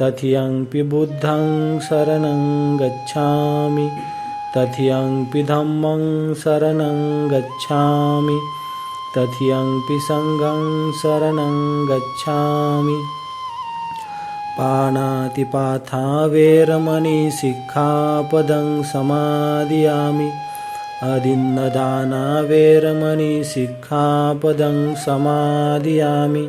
तथियंपि बुद्धं शरणं गच्छामि। तथियंपि धम्मं शरणं गच्छामि। तथियंपि सङ्घं शरणं गच्छामि। पाणातिपाथा वेरमणि सिक्खापदं समादियामि। अदिन्नदाना वेरमणि सिक्खापदं समादियामि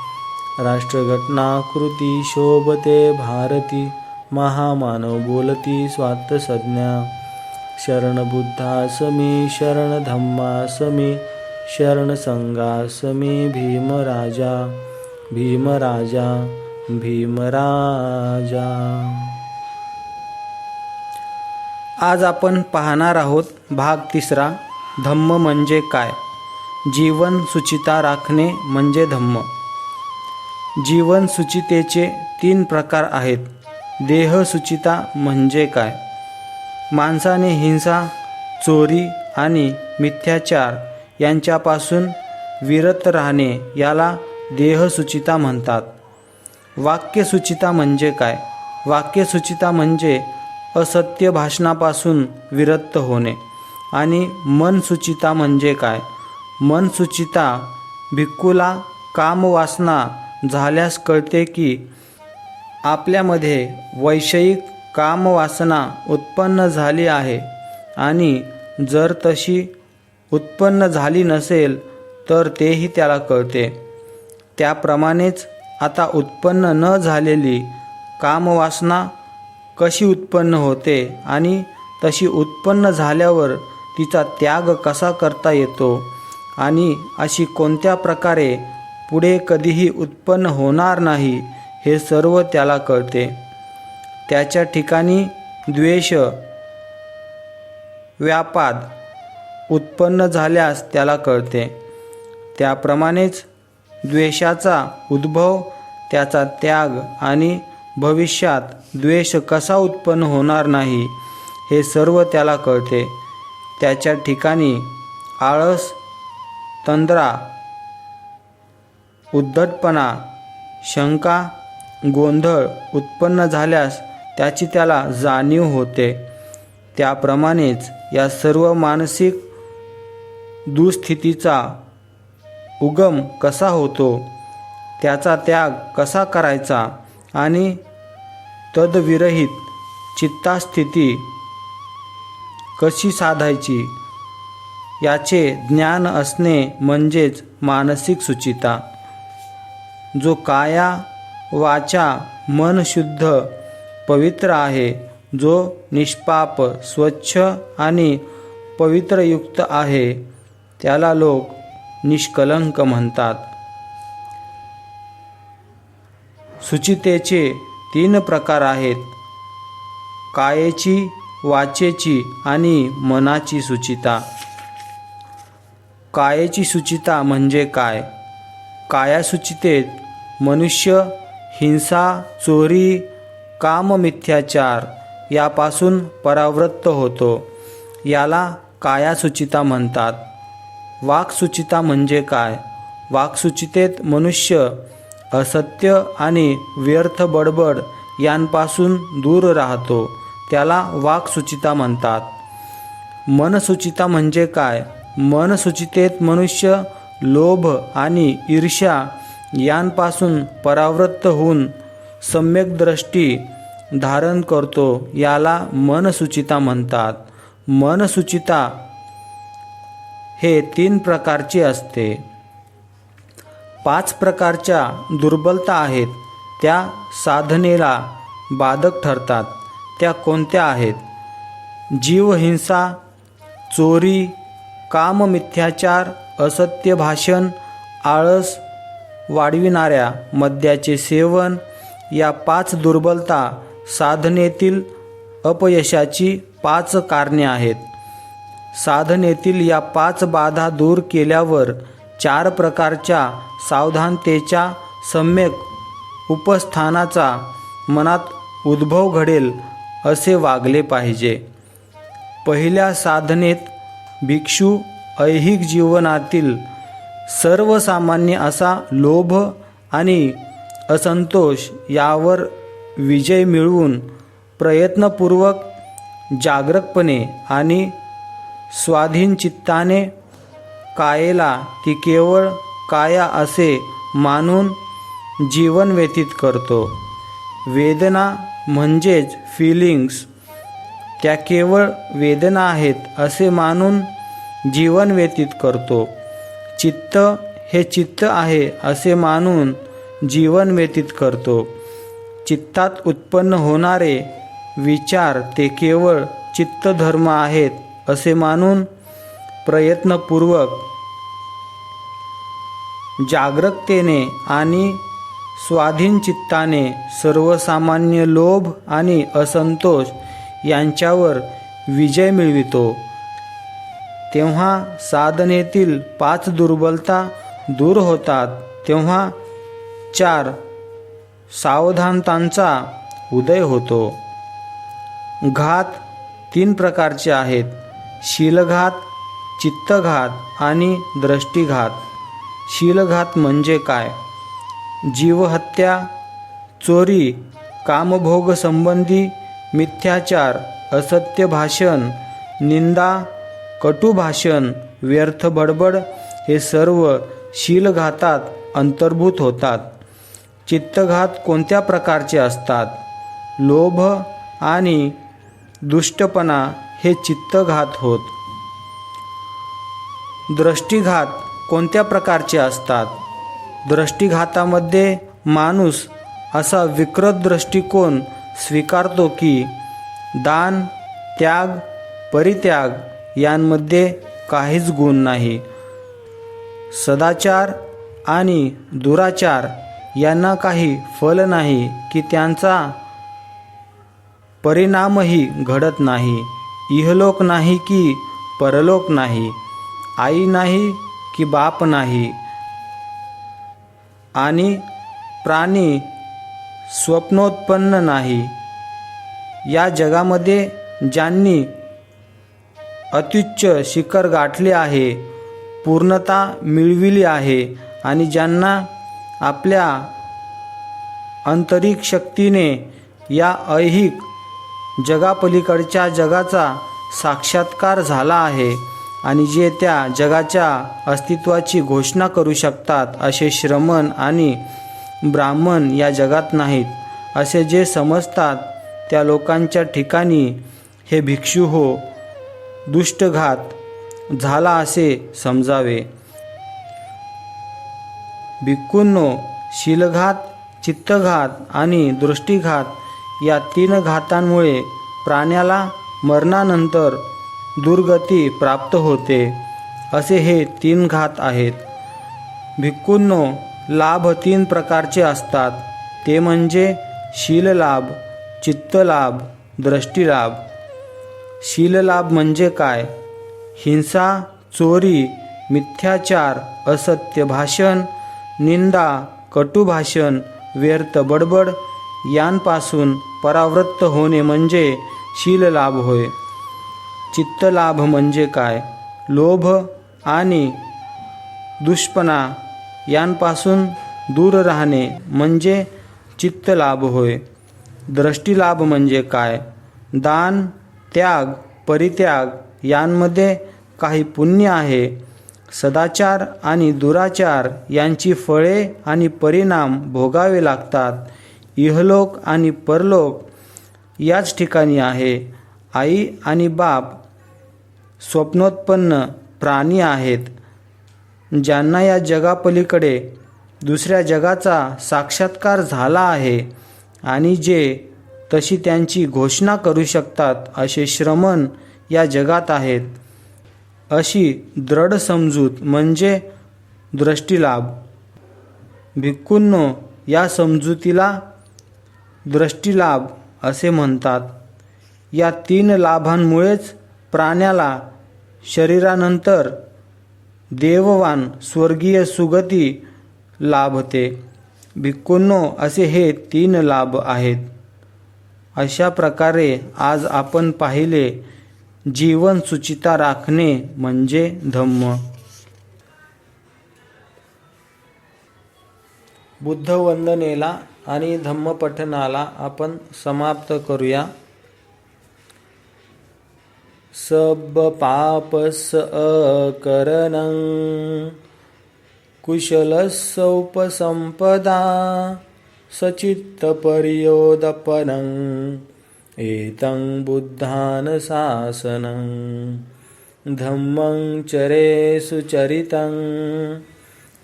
राष्ट्रघटना कृती शोभते भारती महामानव बोलती स्वात संज्ञा शरण बुद्धासमी शरण धम्मासमी शरण संघासमी भीमराजा। भीमराजा भीमराजा। आज आपण पाहणार आहोत भाग तिसरा धम्म म्हणजे काय? जीवन सुचिता राखणे म्हणजे धम्म। जीवनसुचितेचे तीन प्रकार आहेत. देहसुचिता म्हणजे काय? माणसाने हिंसा चोरी आणि मिथ्याचार यांच्यापासून विरत राहणे याला देहसुचिता म्हणतात. वाक्यसुचिता म्हणजे काय? वाक्यसुचिता म्हणजे असत्य भाषणापासून विरक्त होणे. आणि मनसुचिता म्हणजे काय? मनसुचिता भिक्खूला कामवासना झाल्यास कळते की आपल्यामध्ये वैषयिक कामवासना उत्पन्न झाली आहे आणि जर तशी उत्पन्न झाली नसेल तर तेही त्याला कळते. त्याप्रमाणेच आता उत्पन्न न झालेली कामवासना कशी उत्पन्न होते आणि तशी उत्पन्न झाल्यावर तिचा त्याग कसा करता येतो आणि अशी कोणत्या प्रकारे पुढे कधीही उत्पन्न होणार नाही हे सर्व त्याला कळते. त्याच्या ठिकाणी द्वेष व्यापाद उत्पन्न झाल्यास त्याला कळते. त्याप्रमाणेच द्वेषाचा उद्भव त्याचा त्याग आणि भविष्यात द्वेष कसा उत्पन्न होणार नाही हे सर्व त्याला कळते. त्याच्या ठिकाणी आळस तंद्रा उद्धटपणा शंका गोंधळ उत्पन्न झाल्यास त्याची त्याला जाणीव होते. त्याप्रमाणेच या सर्व मानसिक दुस्थितीचा उगम कसा होतो? त्याचा त्याग कसा करायचा? आणि तदविरहित चित्तास्थिती कशी साधायची? याचे ज्ञान असणे म्हणजेच मानसिक सुचिता. जो काया वाचा मन शुद्ध पवित्र आहे जो निष्पाप स्वच्छ आणि पवित्रयुक्त आहे त्याला लोक निष्कलंक म्हणतात. सुचितेचे तीन प्रकार आहेत. कायेची वाचेची आणि मनाची सुचिता. कायेची सुचिता म्हणजे काय? कायासुचितेत मनुष्य हिंसा चोरी काममिथ्याचार यापासून परावृत्त होतो. याला कायासुचिता म्हणतात. वाक्सुचिता म्हणजे काय? वाक्सुचितेत मनुष्य असत्य आणि व्यर्थ बडबड यांपासून दूर राहतो. त्याला वाक्सुचिता म्हणतात. मनसुचिता म्हणजे काय? मनसुचितेत मनुष्य लोभ आणि ईर्ष्या यांपासून परावृत्त होऊन सम्यक दृष्टी धारण करतो याला मनसुचिता म्हणतात. मनसुचिता हे तीन प्रकारचे असते. पाच प्रकारच्या दुर्बलता आहेत. त्या साधनेला बाधक ठरतात. त्या कोणत्या आहेत? जीवहिंसा चोरी काममिथ्याचार असत्य भाषण आळस वाढविणाऱ्या मद्याचे सेवन या पाच दुर्बलता साधनेतील अपयशाची पाच कारणे आहेत. साधनेतील या पाच बाधा दूर केल्यावर चार प्रकारच्या सावधानतेच्या सम्यक उपस्थानाचा मनात उद्भव घडेल असे वागले पाहिजे. पहिल्या साधनेत भिक्षू ऐहिक जीवनातील सर्वसामान्य असा लोभ आणि असंतोष यावर विजय मिळवून प्रयत्नपूर्वक जागरकपणे आणि स्वाधीन चित्ताने कायेला ती केवळ काया असे मानून जीवन व्यतीत करतो. वेदना म्हणजेच फिलिंग्स त्या केवळ वेदना आहेत असे मानून जीवन व्यतीत करतो. चित्त हे चित्त आहे असे मानून जीवन व्यतीत करतो. चित्तात उत्पन्न होणारे विचार ते केवळ चित्तधर्म आहेत असे मानून प्रयत्नपूर्वक जागरूकतेने आणि स्वाधीन चित्ताने सर्वसामान्य लोभ आणि असंतोष यांच्यावर विजय मिळवितो. तेव्हा साधनेतील पाच दुर्बलता दूर होतात. तेव्हा चार सावधानतांचा उदय होतो. घात तीन प्रकारचे आहेत. शीलघात चित्तघात आणि दृष्टीघात. शीलघात म्हणजे काय? जीवहत्या चोरी कामभोग संबंधी मिथ्याचार असत्य भाषण निंदा कटू भाषण व्यर्थ बडबड हे सर्व शीलघातात अंतर्भूत होतात. चित्तघात कोणत्या प्रकारचे असतात? लोभ आणि दुष्टपणा हे चित्तघात होत. दृष्टीघात कोणत्या प्रकारचे असतात? दृष्टीघातामध्ये माणूस असा विकृत दृष्टिकोन स्वीकारतो की दान त्याग परित्याग यांमध्ये काहीच गुण नाही. सदाचार आणि दुराचार यांना काही फल नाही की त्यांचा परिणामही घडत नाही. इहलोक नाही की परलोक नाही. आई नाही की बाप नाही. आणि प्राणी स्वप्नोत्पन्न नाही. या जगामध्ये ज्यांनी अत्युच्च शिखर गाठले आहे पूर्णता मिळविली आहे आणि ज्यांना आपल्या आंतरिक शक्तीने या ऐहिक जगापलीकडच्या जगाचा साक्षात्कार झाला आहे आणि जे त्या जगाच्या अस्तित्वाची घोषणा करू शकतात असे श्रमण आणि ब्राह्मण या जगात नाहीत असे जे समजतात त्या लोकांच्या ठिकाणी हे भिक्षू हो दुष्टघात झाला असे समजावे. भिक्कूंनो शीलघात चित्तघात आणि दृष्टीघात या तीन घातांमुळे प्राण्याला मरणानंतर दुर्गती प्राप्त होते असे हे तीन घात आहेत. भिक्कूंनो लाभ तीन प्रकारचे असतात. ते म्हणजे शीललाभ चित्तलाभ दृष्टीलाभ. शीललाभ म्हणजे काय? हिंसा चोरी मिथ्याचार असत्य भाषण निंदा कटुभाषण व्यर्थ बडबड यांपासून परावृत्त होणे म्हणजे शीललाभ होय. चित्तलाभ म्हणजे काय? लोभ आणि दुष्पणा यांपासून दूर राहणे म्हणजे चित्तलाभ होय. दृष्टीलाभ म्हणजे काय? दान त्याग परित्याग यांमध्ये काही पुण्य आहे. सदाचार आणि दुराचार यांची फळे आणि परिणाम भोगावे लागतात. इहलोक आणि परलोक याच ठिकाणी आहे. आई आणि बाप स्वप्नोत्पन्न प्राणी आहेत. ज्यांना या जगापलीकडे दुसऱ्या जगाचा साक्षात्कार झाला आहे आणि जे तशी त्यांची घोषणा करू शकतात असे श्रमण या जगात आहेत. अशी दृढ समजूत म्हणजे दृष्टीलाभ. भिक्कूंनो या समजुतीला दृष्टीलाभ असे म्हणतात. या तीन लाभांमुळेच प्राण्याला शरीरानंतर देववान स्वर्गीय सुगती लाभते. भिक्कूंनो असे हे तीन लाभ आहेत. अशा प्रकारे आज आपण पाहिले जीवन सुचिता राखणे म्हणजे धम्म. बुद्ध वंदनेला आणि धम्मपठनाला आपण समाप्त करूया. सब पापस अकरणं कुशलसौपसंपदा सचित्तपर्योदपनम् एतं बुद्धानशासनं धम्मं चरे सुचरितं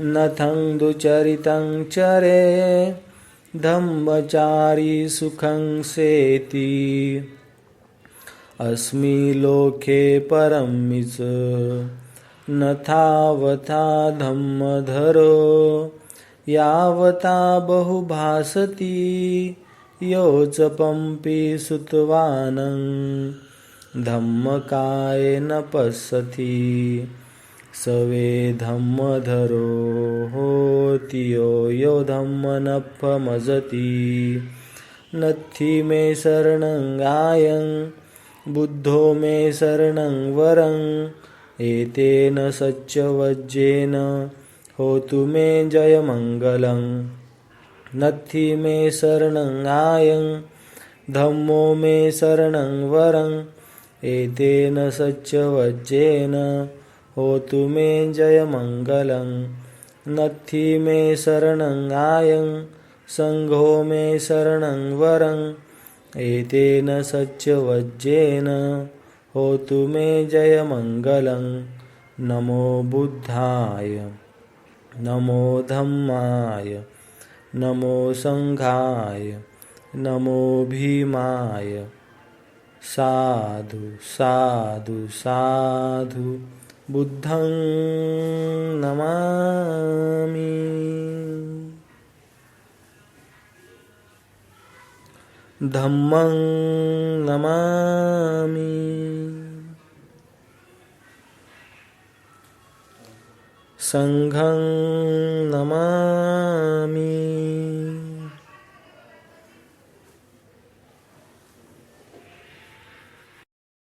नथं दुचरितं चरे धम्मचारी सुखं सेति। अस्मि लोके परमिच न थावथा धम्मधरो यावता बहुभासति योच पंपि सुतवानं धम्मकाय न स सवे धम्मधरो होति यो यो धम्मनफमजति नत्थि मे शरणं गायं बुद्धो मे शरणं वरं एतेन सच्चवज्जेन होतु मे जयमङ्गलं नथि मे शरणं आयं धम्मो मे शरणं वरं एतेन सच्चवज्जेन होतु मे जयमङ्गलं नथि मे शरणं आयं सङ्घो मे शरणं वरं एतेन सच्चवज्जेन होतु मे जयमङ्गलं नमो बुद्धाय। नमो धम्माय नमो सङ्घाय नमो भीमाय। साधु साधु साधु बुद्धं नमामि। धम्मं नमामि। सङ्घं नमामि।